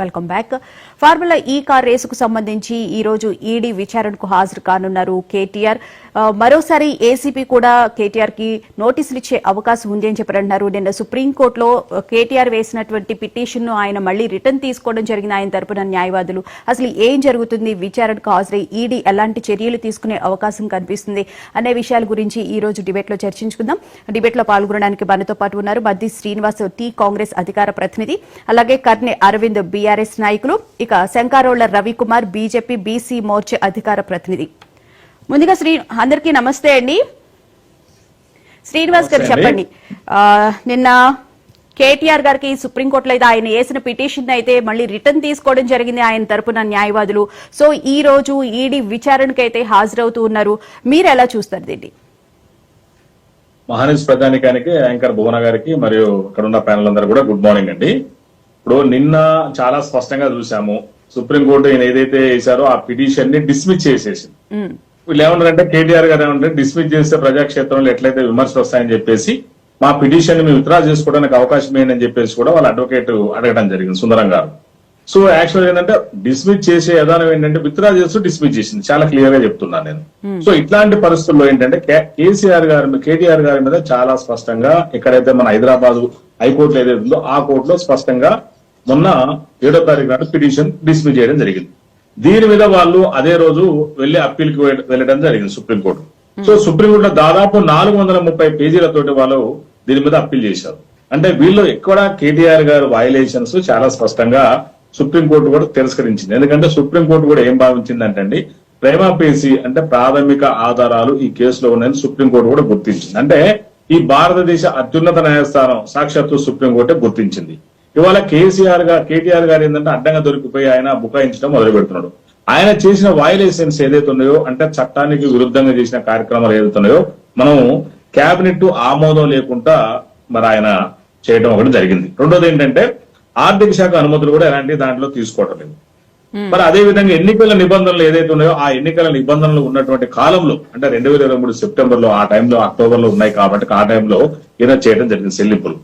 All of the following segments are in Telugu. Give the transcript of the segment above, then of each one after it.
Welcome back. Formula E car రేసుకు సంబంధించి ఈ రోజు ఈడీ విచారణకు హాజరు కానున్నారు కేటీఆర్. మరోసారి ఏసీపీ కూడా కేటీఆర్కి నోటీసులు ఇచ్చే అవకాశం ఉంది అని చెప్పారంటున్నారు నిన్న సుప్రీంకోర్టులో కేటీఆర్ వేసినటువంటి పిటిషన్ను ఆయన మళ్ళీ రిటర్న్ తీసుకోవడం జరిగిన ఆయన తరపున న్యాయవాదులు. అసలు ఏం జరుగుతుంది? విచారణకు హాజరై ఈడీ ఎలాంటి చర్యలు తీసుకునే అవకాశం కనిపిస్తుంది అనే విషయాల గురించి ఈ రోజు డిబేట్లో చర్చించుకుందాం. డిబేట్లో పాల్గొనడానికి మనతో పాటు ఉన్నారు బద్ది శ్రీనివాస్ టీ కాంగ్రెస్ అధికార ప్రతినిధి అలాగే కర్నె అరవింద్ బీఆర్ఎస్ నాయకులు ఇక శంకారోళ్ళ రవికుమార్ బీజేపీ బీసీ మోర్చా అధికార ప్రతినిధి. ముందుగా శ్రీ అందరికీ నమస్తే అండి. శ్రీనివాస్ గారు చెప్పండి. నిన్న కేటీఆర్ గారికి సుప్రీంకోర్టులో అయితే ఆయన వేసిన పిటిషన్ అయితే మళ్ళీ రిటర్న్ తీసుకోవడం జరిగింది ఆయన తరపున న్యాయవాదులు. సో ఈ రోజు ఈడీ విచారణకు అయితే హాజరవుతూ ఉన్నారు. మీరు ఎలా చూస్తారు దీన్ని? మహానిస్ ప్రధానికానికి యాంకర్ భువన గారికి మరియు ఇక్కడ ఉన్న ప్యానల్ అందరూ కూడా గుడ్ మార్నింగ్ అండి. ఇప్పుడు నిన్న చాలా స్పష్టంగా చూసాము సుప్రీంకోర్టు ఈయన ఏదైతే వేశారో ఆ పిటిషన్ని డిస్మిస్ చేసేసింది. వీళ్ళు ఏమన్నారంటే కేటీఆర్ గారు ఏమంటారు డిస్మిస్ చేస్తే ప్రజాక్షేత్రంలో ఎట్లయితే విమర్శలు వస్తాయని చెప్పేసి మా పిటిషన్ని మేము విత్డ్రా చేసుకోవడానికి అవకాశం ఏంటని చెప్పేసి కూడా వాళ్ళ అడ్వకేట్ అడగడం జరిగింది సుందరం గారు. సో యాక్చువల్ ఏంటంటే డిస్మిస్ చేసే విధానం ఏంటంటే విత్డ్రా చేస్తూ డిస్మిస్ చేసింది. చాలా క్లియర్గా చెప్తున్నాను నేను. సో ఇట్లాంటి పరిస్థితుల్లో ఏంటంటే కేసీఆర్ గారి మీద- కేటీఆర్ గారి మీద చాలా స్పష్టంగా ఎక్కడైతే మన హైదరాబాద్ హైకోర్టులో ఏదైతే ఉందో ఆ కోర్టులో స్పష్టంగా మొన్న ఏడో తారీఖు నాడు పిటిషన్ డిస్మిస్ చేయడం జరిగింది. దీని మీద వాళ్ళు అదే రోజు వెళ్ళి అప్పీల్కి వెళ్ళడం జరిగింది సుప్రీంకోర్టు. సో సుప్రీంకోర్టులో దాదాపు నాలుగు వందల ముప్పై పేజీలతోటి వాళ్ళు దీని మీద అప్పీల్ చేశారు. అంటే వీళ్ళు ఎక్కడ కేటీఆర్ గారు వయలేషన్స్ చాలా స్పష్టంగా సుప్రీంకోర్టు కూడా తిరస్కరించింది. ఎందుకంటే సుప్రీంకోర్టు కూడా ఏం భావించిందంటే అండి ప్రేమాపేసి అంటే ప్రాథమిక ఆధారాలు ఈ కేసులో ఉన్నాయని సుప్రీంకోర్టు కూడా గుర్తించింది. అంటే ఈ భారతదేశ అత్యున్నత న్యాయస్థానం సాక్షాత్తు సుప్రీంకోర్టే గుర్తించింది. ఇవాళ కేసీఆర్ గారు కేటీఆర్ గారు ఏంటంటే అడ్డంగా దొరికిపోయి ఆయన బుకాయించడం మొదలు పెడుతున్నాడు. ఆయన చేసిన వయలేషన్స్ ఏదైతే ఉన్నాయో అంటే చట్టానికి విరుద్ధంగా చేసిన కార్యక్రమాలు ఏదైతే ఉన్నాయో మనం కేబినెట్ ఆమోదం లేకుండా మరి ఆయన చేయడం ఒకటి జరిగింది. రెండోది ఏంటంటే ఆర్థిక శాఖ అనుమతులు కూడా ఎలాంటి దాంట్లో తీసుకోవటం లేదు. మరి అదే విధంగా ఎన్నికల నిబంధనలు ఏదైతే ఉన్నాయో ఆ ఎన్నికల నిబంధనలు ఉన్నటువంటి కాలంలో అంటే రెండు వేల ఇరవై మూడు సెప్టెంబర్లో ఆ టైంలో అక్టోబర్లో ఉన్నాయి కాబట్టి ఆ టైంలో ఈయన చేయడం జరిగింది చెల్లింపులు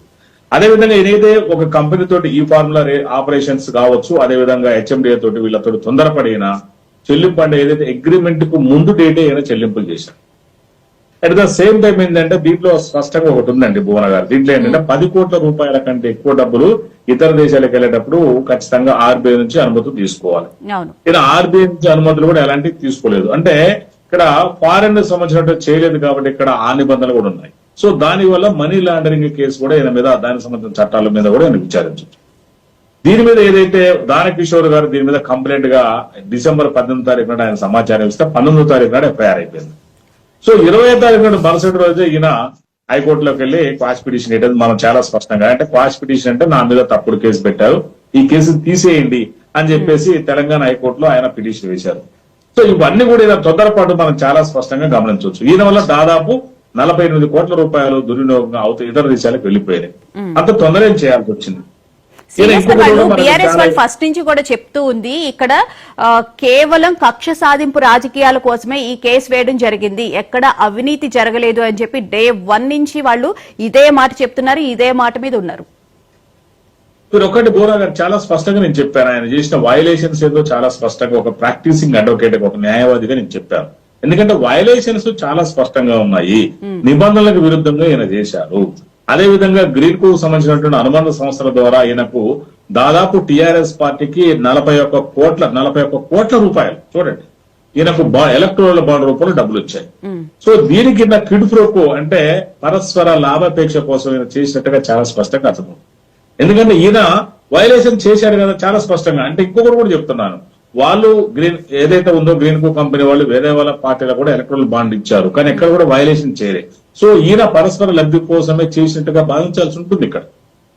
అదే విధంగా ఏదైతే ఒక కంపెనీ తోటి ఈ ఫార్ములా ఆపరేషన్స్ కావచ్చు అదే విధంగా హెచ్ఎండిఏ తోటి వీళ్ళతో తొందరపడిన చెల్లింపు అంటే ఏదైతే అగ్రిమెంట్కు ముందు డేటే ఈయన చెల్లింపులు చేశారు. అట్ ద సేమ్ టైం ఏంటంటే దీంట్లో స్పష్టంగా ఒకటి ఉందండి భువన గారు. దీంట్లో ఏంటంటే పది కోట్ల రూపాయల కంటే ఎక్కువ డబ్బులు ఇతర దేశాలకు వెళ్ళేటప్పుడు ఖచ్చితంగా ఆర్బీఐ నుంచి అనుమతి తీసుకోవాలి. ఈయన ఆర్బీఐ నుంచి అనుమతులు కూడా ఎలాంటివి తీసుకోలేదు. అంటే ఇక్కడ ఫారెన్ సంబంధించినట్టు చేయలేదు కాబట్టి ఇక్కడ ఆ నిబంధనలు కూడా ఉన్నాయి. సో దాని వల్ల మనీ లాండరింగ్ కేసు కూడా ఈయన మీద దానికి సంబంధించిన చట్టాల మీద కూడా ఈయన విచారించవచ్చు దీని మీద ఏదైతే దానకిషోర్ గారు దీని మీద కంప్లైంట్గా డిసెంబర్ పద్దెనిమిది తారీఖు నాడు ఆయన సమాచారం ఇస్తే పంతొమ్మిదో తారీఖు నాడు ఎఫ్ఐఆర్ అయిపోయింది. సో ఇరవై తారీఖు నాడు మరుసటి రోజే ఈయన హైకోర్టులోకి వెళ్ళి క్వాష్ పిటిషన్ ఏంటంటే మనం చాలా స్పష్టంగా అంటే క్వాష్ పిటిషన్ అంటే నా మీద తప్పుడు కేసు పెట్టారు ఈ కేసును తీసేయండి అని చెప్పేసి తెలంగాణ హైకోర్టులో ఆయన పిటిషన్ వేశారు. సో ఇవన్నీ కూడా ఈయన తొందరపాటు మనం చాలా స్పష్టంగా గమనించవచ్చు. ఈయన వల్ల దాదాపు నలభై ఎనిమిది కోట్ల రూపాయలు దుర్వినియోగం అవుతూ ఇతర దేశాలకు వెళ్ళిపోయాయి. అంత తొందర ఏం చేయాల్సి వచ్చింది. ఫస్ట్ నుంచి కూడా చెప్తూ ఉంది ఇక్కడ కేవలం కక్ష సాధింపు రాజకీయాల కోసమే ఈ కేసు వేయడం జరిగింది. ఎక్కడ అవినీతి జరగలేదు అని చెప్పి డే వన్ నుంచి వాళ్ళు ఇదే మాట చెప్తున్నారు ఇదే మాట మీద ఉన్నారు. మీరు ఒకటి బోరా గారు చాలా స్పష్టంగా నేను చెప్పాను. ఆయన చేసిన వయలేషన్స్ ఏదో చాలా స్పష్టంగా ఒక ప్రాక్టీసింగ్ అడ్వకేట్ ఒక న్యాయవాదిగా నేను చెప్పాను. ఎందుకంటే వయలేషన్స్ చాలా స్పష్టంగా ఉన్నాయి. నిబంధనలకు విరుద్ధంగా ఈయన చేశారు. అదే విధంగా గ్రీన్కు సంబంధించినటువంటి అనుబంధ సంస్థల ద్వారా ఈయనకు దాదాపు టిఆర్ఎస్ పార్టీకి నలభై ఒక్క కోట్ల నలభై ఒక్క కోట్ల రూపాయలు. చూడండి. ఈయనకు బా ఎలక్ట్రోల్ బాండ్ రూపంలో డబ్బులు వచ్చాయి. సో దీనికి నా కిడ్ ప్రోకో అంటే పరస్పర లాభాపేక్ష కోసం ఈయన చేసినట్టుగా చాలా స్పష్టంగా అర్థమవుతుంది. ఎందుకంటే ఈయన వైలేషన్ చేశాడు కదా చాలా స్పష్టంగా. అంటే ఇంకొకటి కూడా చెప్తున్నాను. వాళ్ళు గ్రీన్ ఏదైతే ఉందో గ్రీన్ కో కంపెనీ వాళ్ళు వేరే వాళ్ళ పార్టీలో కూడా ఎలక్ట్రల్ బాండ్ ఇచ్చారు. కానీ ఎక్కడ కూడా వైలేషన్ చేయలే. సో ఈయన పరస్పర లబ్ధి కోసమే చేసినట్టుగా భావించాల్సి ఉంటుంది ఇక్కడ.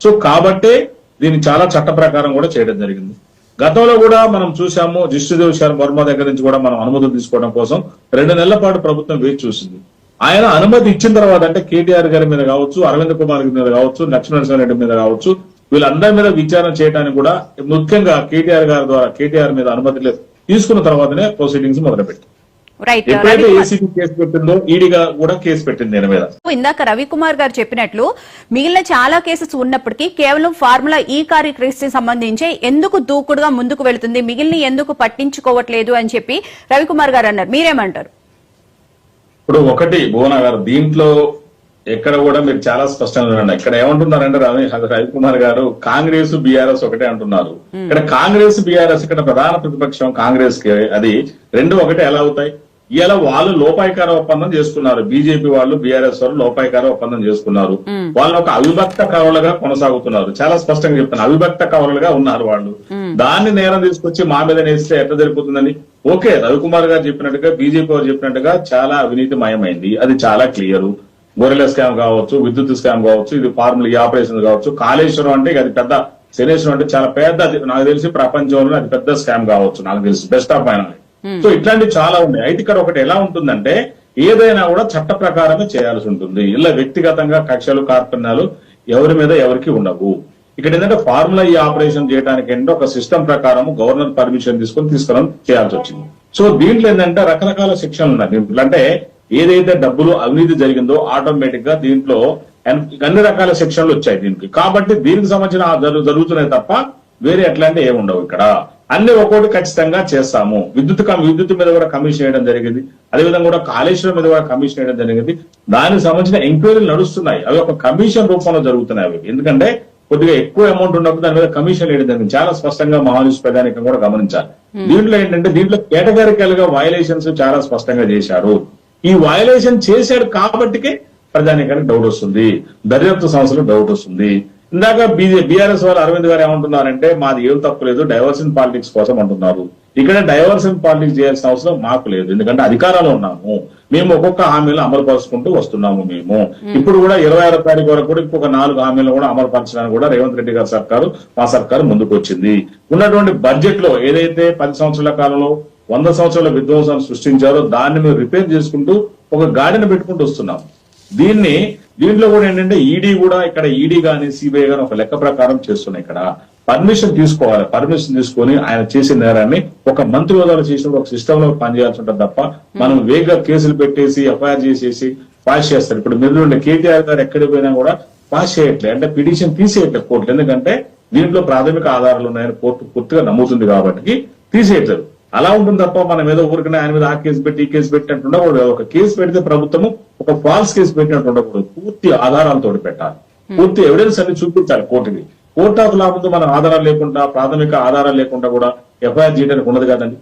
సో కాబట్టే దీన్ని చాలా చట్ట ప్రకారం కూడా చేయడం జరిగింది. గతంలో కూడా మనం చూసాము జిష్ణుదేవ్ శర్మ వర్మ దగ్గర నుంచి కూడా మనం అనుమతులు తీసుకోవడం కోసం రెండు నెలల పాటు ప్రభుత్వం వేచి చూసింది. ఆయన అనుమతి ఇచ్చిన తర్వాత అంటే కేటీఆర్ గారి మీద కావచ్చు అరవింద్ కుమార్ గారి మీద కావచ్చు లక్ష్మణ రెడ్డి మీద కావచ్చు వీళ్ళందరి మీద విచారణ చేయడానికి కూడా ముఖ్యంగా కేటీఆర్ గారి ద్వారా కేటీఆర్ మీద అనుమతి లేదు. తీసుకున్న తర్వాతనే ప్రొసీడింగ్స్ మొదలుపెట్టారు. రైట్ ఎప్పుడైతే రవికుమార్ ఏసీబీ కేసు పెట్టిందో ఈడీగా కూడా కేసు పెట్టింది దీని మీద. ఇందాక రవికుమార్ గారు చెప్పినట్లు మిగిలిన చాలా కేసెస్ ఉన్నప్పటికీ కేవలం ఫార్ములా ఈ కార్ కేసు సంబంధించి ఎందుకు దూకుడుగా ముందుకు వెళుతుంది మిగిలిన ఎందుకు పట్టించుకోవట్లేదు అని చెప్పి రవికుమార్ గారు అన్నారు. మీరేమంటారు? ఇప్పుడు ఒకటి భువన గారు దీంట్లో ఎక్కడ కూడా మీరు చాలా స్పష్టంగా ఉండండి ఇక్కడ ఏమంటున్నారంటే రవి రవికుమార్ గారు కాంగ్రెస్ బీఆర్ఎస్ ఒకటే అంటున్నారు. ఇక్కడ కాంగ్రెస్ బీఆర్ఎస్ ఇక్కడ ప్రధాన ప్రతిపక్షం కాంగ్రెస్కి అది రెండు ఒకటే ఎలా అవుతాయి? ఇలా వాళ్ళు లోపాయికార ఒప్పందం చేసుకున్నారు. బీజేపీ వాళ్ళు బీఆర్ఎస్ వాళ్ళు లోపాయికార ఒప్పందం చేసుకున్నారు. వాళ్ళు ఒక అవిభక్త కవలుగా కొనసాగుతున్నారు. చాలా స్పష్టంగా చెప్తాను అవిభక్త కవలుగా ఉన్నారు వాళ్ళు. దాన్ని నేరం తీసుకొచ్చి మా మీద నేస్తే ఎట్లా జరుగుతుందని ఓకే రవికుమార్ గారు చెప్పినట్టుగా బీజేపీ వారు చెప్పినట్టుగా చాలా అవినీతి మయమైంది అది చాలా క్లియర్. గొర్రెల స్కామ్ కావచ్చు విద్యుత్ స్కామ్ కావచ్చు ఇది ఫార్ములా ఈ ఆపరేషన్ కావచ్చు. కాళేశ్వరం అంటే అది పెద్ద శనేశ్వరం అంటే చాలా పెద్ద నాకు తెలిసి ప్రపంచంలో అది పెద్ద స్కామ్ కావచ్చు నాకు తెలిసి. బెస్ట్ ఆఫ్ ఫైనల్ సో ఇట్లాంటివి చాలా ఉన్నాయి. అయితే ఇక్కడ ఒకటి ఎలా ఉంటుందంటే ఏదైనా కూడా చట్ట ప్రకారమే చేయాల్సి ఉంటుంది. ఇలా వ్యక్తిగతంగా కక్షలు కార్పణ్యాలు ఎవరి మీద ఎవరికి ఉండవు. ఇక్కడ ఏంటంటే ఫార్ములా ఈ ఆపరేషన్ చేయడానికి ఏంటంటే ఒక సిస్టమ్ ప్రకారం గవర్నర్ పర్మిషన్ తీసుకొని తీసుకురావడం చేయాల్సి వచ్చింది. సో దీంట్లో ఏంటంటే రకరకాల శిక్షణలు ఉన్నాయి. అంటే ఏదైతే డబ్బులు అవినీతి జరిగిందో ఆటోమేటిక్గా దీంట్లో అన్ని రకాల శిక్షణలు వచ్చాయి దీనికి? కాబట్టి దీనికి సంబంధించిన జరుగుతున్నాయి తప్ప వేరే ఎట్లాంటి ఏమి ఉండవు ఇక్కడ. అన్ని ఒక్కోటి ఖచ్చితంగా చేస్తాము. విద్యుత్ విద్యుత్ మీద కూడా కమిషన్ వేయడం జరిగింది. అదేవిధంగా కూడా కాళేశ్వరం మీద కూడా కమిషన్ వేయడం జరిగింది. దానికి సంబంధించిన ఎంక్వైరీలు నడుస్తున్నాయి. అవి ఒక కమిషన్ రూపంలో జరుగుతున్నాయి అవి. ఎందుకంటే కొద్దిగా ఎక్కువ అమౌంట్ ఉన్నప్పుడు దాని మీద కమిషన్ వేయడం జరిగింది. చాలా స్పష్టంగా మహానుష్ ప్రధానికం కూడా గమనించాలి. దీంట్లో ఏంటంటే దీంట్లో కేటగారికల్గా వైలేషన్స్ చాలా స్పష్టంగా చేశారు. ఈ వైలేషన్ చేశాడు కాబట్టికే ప్రధానికానికి డౌట్ వస్తుంది. దర్యాప్తు సంస్థలు డౌట్ వస్తుంది. ఇందాక బీజే బీఆర్ఎస్ వారు అరవింద్ గారు ఏమంటున్నారంటే మాది ఏం తప్పు లేదు డైవర్షన్ పాలిటిక్స్ కోసం అంటున్నారు. ఇక్కడ డైవర్షన్ పాలిటిక్స్ చేయాల్సిన అవసరం మాకు లేదు. ఎందుకంటే అధికారంలో ఉన్నాము. మేము ఒక్కొక్క హామీలు అమలు పరుచుకుంటూ వస్తున్నాము మేము. ఇప్పుడు కూడా ఇరవై ఆరో తారీఖు వరకు కూడా ఇంకొక నాలుగు హామీలు కూడా అమలు పరచడానికి కూడా రేవంత్ రెడ్డి గారి సర్కారు మా సర్కారు ముందుకు వచ్చింది ఉన్నటువంటి బడ్జెట్లో ఏదైతే పది సంవత్సరాల కాలంలో వంద సంవత్సరాల విధ్వంసాన్ని సృష్టించారో దాన్ని మేము రిపేర్ చేసుకుంటూ ఒక గాడిని పెట్టుకుంటూ వస్తున్నాం. దీన్ని దీంట్లో కూడా ఏంటంటే ఈడీ కూడా ఇక్కడ ఈడీ గాని సిబిఐ గాని ఒక లెక్క ప్రకారం చేస్తున్నాయి ఇక్కడ. పర్మిషన్ తీసుకోవాలి. పర్మిషన్ తీసుకొని ఆయన చేసిన నేరాన్ని ఒక మంత్రి హోదాలో చేసినప్పుడు ఒక సిస్టమ్లో పనిచేయాల్సి ఉంటుంది తప్ప మనం వేగంగా కేసులు పెట్టేసి ఎఫ్ఐఆర్ చేసేసి పాస్ చేస్తారు. ఇప్పుడు మీరు కేటీఆర్ గారు ఎక్కడికి పోయినా కూడా పాస్ చేయట్లేదు అంటే పిటిషన్ తీసేయట్లేదు కోర్టులు. ఎందుకంటే దీంట్లో ప్రాథమిక ఆధారాలు ఉన్నాయని కోర్టు పూర్తిగా నమ్ముతుంది కాబట్టి తీసేయట్లేదు. అలా ఉంటుంది తప్ప మన మీద ఊరికనే ఆయన మీద ఆ కేసు పెట్టి ఈ కేసు పెట్టినట్టు ఉండకూడదు ఒక కేసు పెడితే ప్రభుత్వము ఒక ఫాల్స్ కేసు పెట్టినట్టు ఉండకూడదు పూర్తి ఆధారాలతో పెట్టాలి. పూర్తి ఎవిడెన్స్ అన్ని చూపించాలి కోర్టుకి. కోర్టు ఆఫ్ లా ముందు మన ఆధారాలు లేకుండా ప్రాథమిక ఆధారాలు లేకుండా కూడా ఎఫ్ఐఆర్ చేయడానికి ఉండదు కదండి.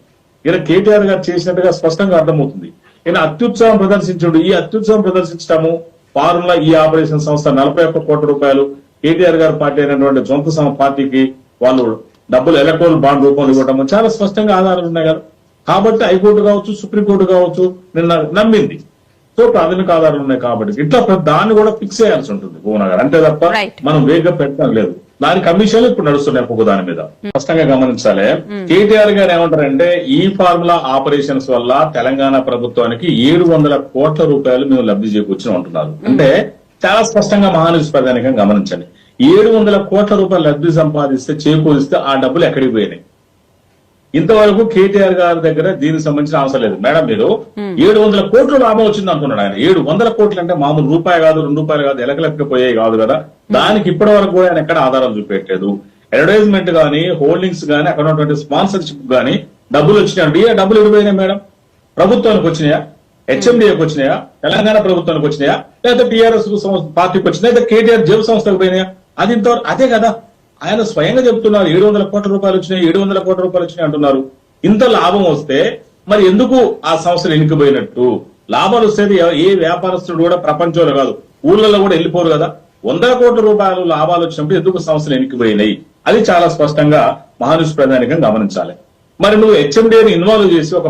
ఇలా కేటీఆర్ గారు చేసినట్టుగా స్పష్టంగా అర్థమవుతుంది. ఈయన అత్యుత్సాహం ప్రదర్శించుడు. ఈ అత్యుత్సాహం ప్రదర్శించడము ఫార్ములా ఈ ఆపరేషన్ సంస్థ నలభై ఒక్క కోట్ల రూపాయలు కేటీఆర్ గారి పార్టీ అయినటువంటి సొంత పార్టీకి వాళ్ళు డబ్బులు ఎలక్ట్రోల్ బాండ్ రూపంలో ఇవ్వటం చాలా స్పష్టంగా ఆధారాలు ఉన్నాయి కదా. కాబట్టి హైకోర్టు కావచ్చు సుప్రీంకోర్టు కావచ్చు నిన్న నమ్మింది. సో ప్రాథమిక ఆధారాలు ఉన్నాయి కాబట్టి. ఇట్లా దాన్ని కూడా ఫిక్స్ చేయాల్సి ఉంటుంది భువన గారు అంతే తప్ప. మనం వేగంగా పెట్టడం లేదు. దాని కమిషన్లు ఇప్పుడు నడుస్తున్నాయి ఒక్కొక్క దాని మీద. స్పష్టంగా గమనించాలి. కేటీఆర్ గారు ఏమంటారంటే ఈ ఫార్ములా ఆపరేషన్స్ వల్ల తెలంగాణ ప్రభుత్వానికి ఏడు వందల కోట్ల రూపాయలు మేము లబ్ధి చేకూర్చుని అంటున్నారు. అంటే చాలా స్పష్టంగా మహానుషి ప్రధానికంగా గమనించండి. ఏడు వందల కోట్ల రూపాయలు లబ్ధి సంపాదిస్తే చేకూరిస్తే ఆ డబ్బులు ఎక్కడికి పోయినాయి? ఇంతవరకు కేటీఆర్ గారి దగ్గర దీనికి సంబంధించిన అవసరం లేదు. మేడం మీరు ఏడు వందల కోట్ల లాభం వచ్చింది అనుకున్నాడు ఆయన. ఏడు వందల కోట్లు అంటే మామూలు రూపాయి కాదు రెండు రూపాయలు కాదు ఎలకలెక్క పోయేవి కాదు కదా. దానికి ఇప్పటి వరకు కూడా ఆయన ఎక్కడ ఆధారాలు చూపెట్టలేదు. అడ్వర్టైజ్మెంట్ గానీ హోల్డింగ్స్ గానీ అక్కడ ఉన్నటువంటి స్పాన్సర్షిప్ గానీ డబ్బులు వచ్చినాయండి ఏ డబ్బులు ఎడిపోయినాయి మేడం? ప్రభుత్వానికి వచ్చినాయా? హెచ్ఎండిఏకి వచ్చినాయా? తెలంగాణ ప్రభుత్వానికి వచ్చినాయా? లేదా టీఆర్ఎస్ పార్టీకి వచ్చినాయా? లేదా కేటీఆర్ జేబు సంస్థకు పోయినాయా? అది ఇంతవరకు అదే కదా. ఆయన స్వయంగా చెప్తున్నారు ఏడు వందల కోట్ల రూపాయలు వచ్చినాయి ఏడు వందల కోట్ల రూపాయలు వచ్చినాయి అంటున్నారు. ఇంత లాభం వస్తే మరి ఎందుకు ఆ సంస్థలు ఎనికిపోయినట్టు? లాభాలు వస్తే ఏ వ్యాపారస్తుడు కూడా ప్రపంచంలో కాదు ఊళ్ళలో కూడా వెళ్ళిపోరు కదా. వందల కోట్ల రూపాయలు లాభాలు వచ్చినప్పుడు ఎందుకు సంస్థలు ఎనికిపోయినాయి? అది చాలా స్పష్టంగా మహానుష్ ప్రధానికంగా గమనించాలి. మరి నువ్వు హెచ్ఎండిని ఇన్వాల్వ్ చేసి ఒక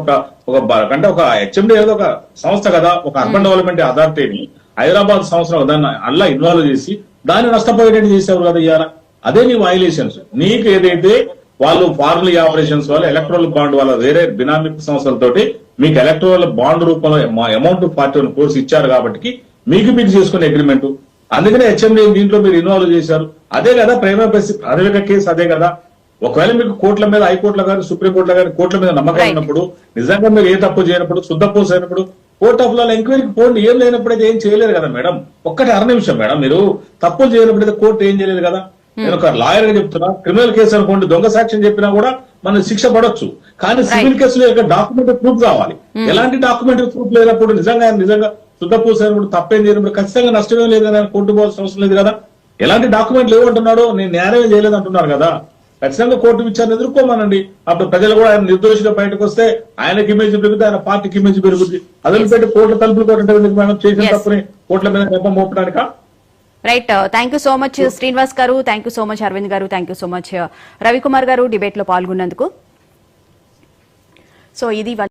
ఒక అంటే ఒక హెచ్ఎండి ఏదో ఒక సంస్థ కదా ఒక అర్బన్ డెవలప్మెంట్ అథారిటీని హైదరాబాద్ సంస్థ దాన్ని అల్లా ఇన్వాల్వ్ చేసి దాన్ని నష్టపోయేటట్టు చేసేవారు కదా ఇవాళ అదే నీ వైలేషన్స్ నీకు ఏదైతే వాళ్ళు ఫార్మల్ ఆపరేషన్స్ వాళ్ళు ఎలక్ట్రల్ బాండ్ వాళ్ళ వేరే బినామిక్ సంస్థలతోటి మీకు ఎలక్ట్రల్ బాండ్ రూపంలో అమౌంట్ పార్టీ కోర్స్ ఇచ్చారు కాబట్టి మీకు మీకు చేసుకునే అగ్రిమెంట్ అందుకనే హెచ్ఎండి దీంట్లో మీరు ఇన్వాల్వ్ చేశారు. అదే కదా ప్రేమ ప్రాథమిక కేసు అదే కదా. ఒకవేళ మీకు కోర్టుల మీద హైకోర్టుల కానీ సుప్రీంకోర్టుల కానీ కోర్టుల మీద నమ్మకం. ఉన్నప్పుడు నిజంగా మీరు ఏ తప్పు చేయనప్పుడు శుద్ధపూస అయినప్పుడు కోర్ట్ ఆఫ్ లా ఎంక్వైరీకి పోండి. ఏం లేనప్పుడు అయితే ఏం చేయలేరు కదా మేడం? ఒక్కటి అర నిమిషం మేడం. మీరు తప్పులు చేయనప్పుడు అయితే కోర్టు ఏం చేయలేదు కదా? నేను ఒక లాయర్గా చెప్తున్నా. క్రిమినల్ కేసు అనుకోండి దొంగ సాక్ష్యం చెప్పినా కూడా మనం శిక్ష పడొచ్చు. కానీ సివిల్ కేసులో యొక్క డాక్యుమెంట్ ప్రూఫ్ కావాలి. ఎలాంటి డాక్యుమెంట్ ప్రూఫ్ లేనప్పుడు నిజంగా నిజంగా శుద్ధపూస అయినప్పుడు తప్పేం చేయనప్పుడు ఖచ్చితంగా నష్టమే లేదు కదా ఆయన కోర్టు పోవాల్సిన అవసరం లేదు కదా? ఎలాంటి డాక్యుమెంట్ లేవు అంటున్నాడు నేను న్యాయం చేయలేదు అంటున్నారు కదా? ఖచ్చితంగా కోర్టు విచారణ ఎదుర్కోమానండి. అప్పుడు ప్రజలు కూడా ఆయన నిర్దోషిగా బయటకు వస్తే ఆయనకి ఇమేజ్ పెరుగుతుంది ఆయన పార్టీకి ఇమేజ్ పెరుగుతుంది అదే పెట్టి కోర్టు తలుపులు కొట్టడం మేడం? చేసిన. తప్పుని కోర్టుల మీద నెపం మోపడానికా? Right thank you so much Srinivas గారు. Thank you so much Aravind గారు. Thank you so much Ravikumar గారు. డిబేట్లో పాల్గొన్నందుకు. సో ఇది